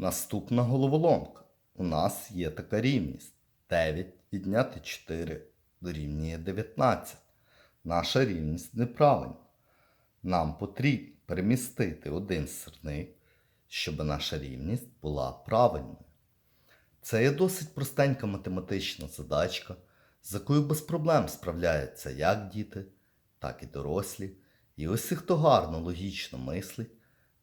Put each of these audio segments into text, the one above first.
Наступна головоломка. У нас є така рівність. 9 відняти 4 дорівнює 19. Наша рівність неправильна. Нам потрібно перемістити один сирник, щоб наша рівність була правильною. Це є досить простенька математична задачка, з якою без проблем справляються як діти, так і дорослі. І усі, хто гарно логічно мислить,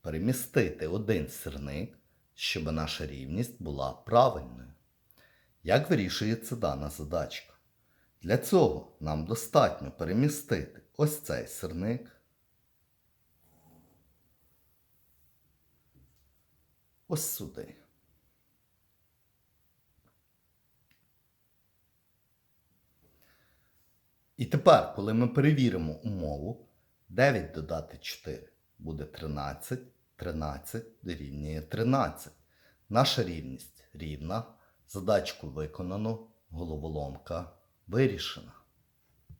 перемістити один сирник, щоб наша рівність була правильною. Як вирішується дана задачка? Для цього нам достатньо перемістити ось цей сирник. Ось сюди. І тепер, коли ми перевіримо умову, 9 додати 4 буде 13, 13 дорівнює 13. Наша рівність рівна. Задачку виконано, головоломка вирішена.